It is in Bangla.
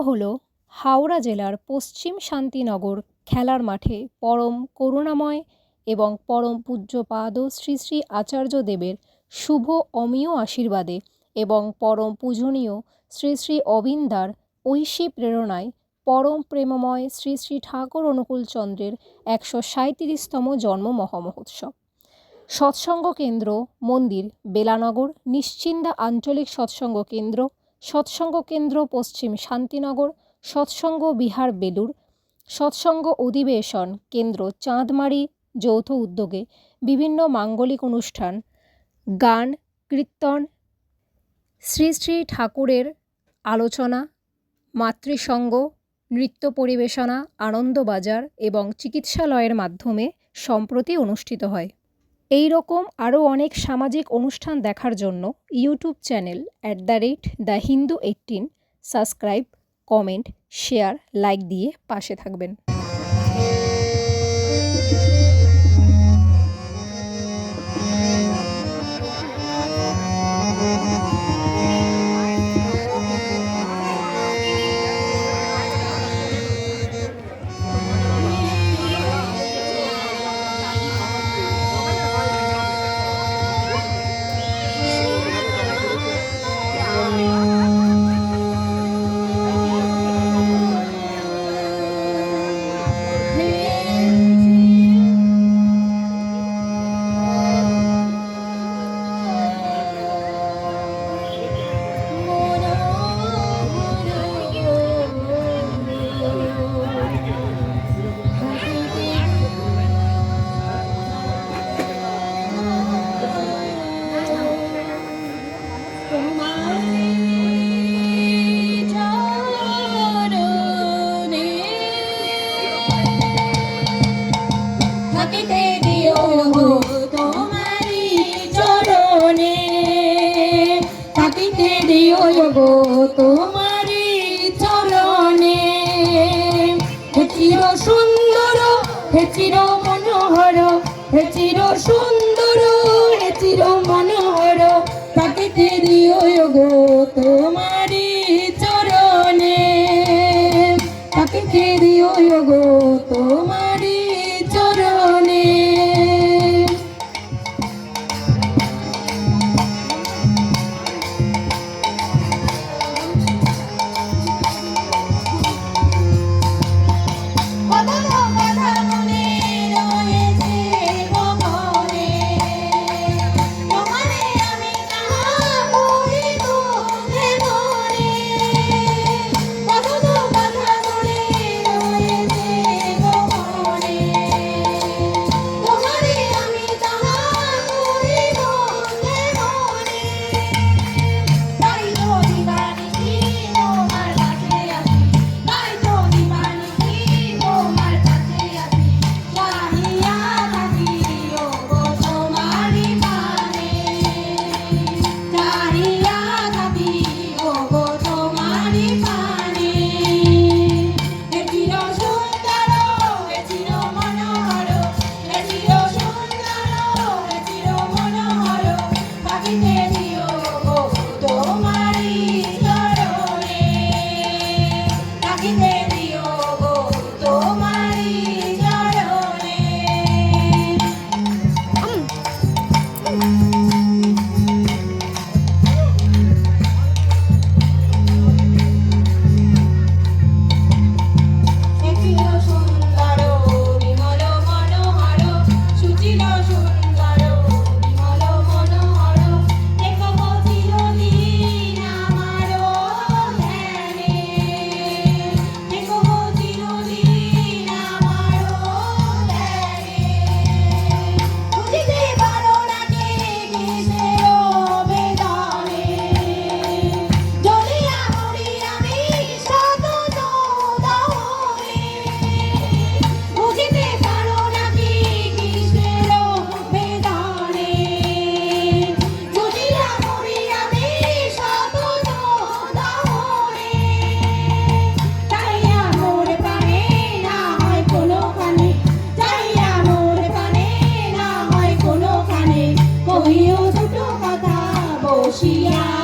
হল হাওড়া জেলার পশ্চিম শান্তিনগর খেলার মাঠে পরম করুণাময় এবং পরম পূজ্যপাদ শ্রী শ্রী আচার্যদেবের শুভ অমীয় আশীর্বাদে এবং পরম পূজনীয় শ্রী শ্রী অবিন্দার ঐশী প্রেরণায় পরম প্রেমময় শ্রী শ্রী ঠাকুর অনুকূলচন্দ্রের একশো সাঁইত্রিশতম জন্ম মহামহোৎসব। সৎসঙ্গ কেন্দ্র মন্দির, বেলানগর, নিশ্চিন্দা আঞ্চলিক সৎসঙ্গ কেন্দ্র সৎসঙ্গ কেন্দ্র পশ্চিম শান্তিনগর, সৎসঙ্গ বিহার বেলুর সৎসঙ্গ অধিবেশন কেন্দ্র চাঁদমারি যৌথ উদ্যোগে বিভিন্ন মাঙ্গলিক অনুষ্ঠান, গান, কীর্তন, শ্রী শ্রী ঠাকুরের আলোচনা, মাতৃসঙ্গ, নৃত্য পরিবেশনা আনন্দবাজার এবং চিকিৎসালয়ের মাধ্যমে সম্প্রতি অনুষ্ঠিত হয়। এই রকম আরও অনেক সামাজিক অনুষ্ঠান দেখার জন্য YouTube channel at the rate the Hindu eighteen subscribe comment share like দিয়ে পাশে থাকবেন। দিও গো তোমারি চরণে। হে চির সুন্দর হে চির মনোহর হে চির সুন্দর Oceania.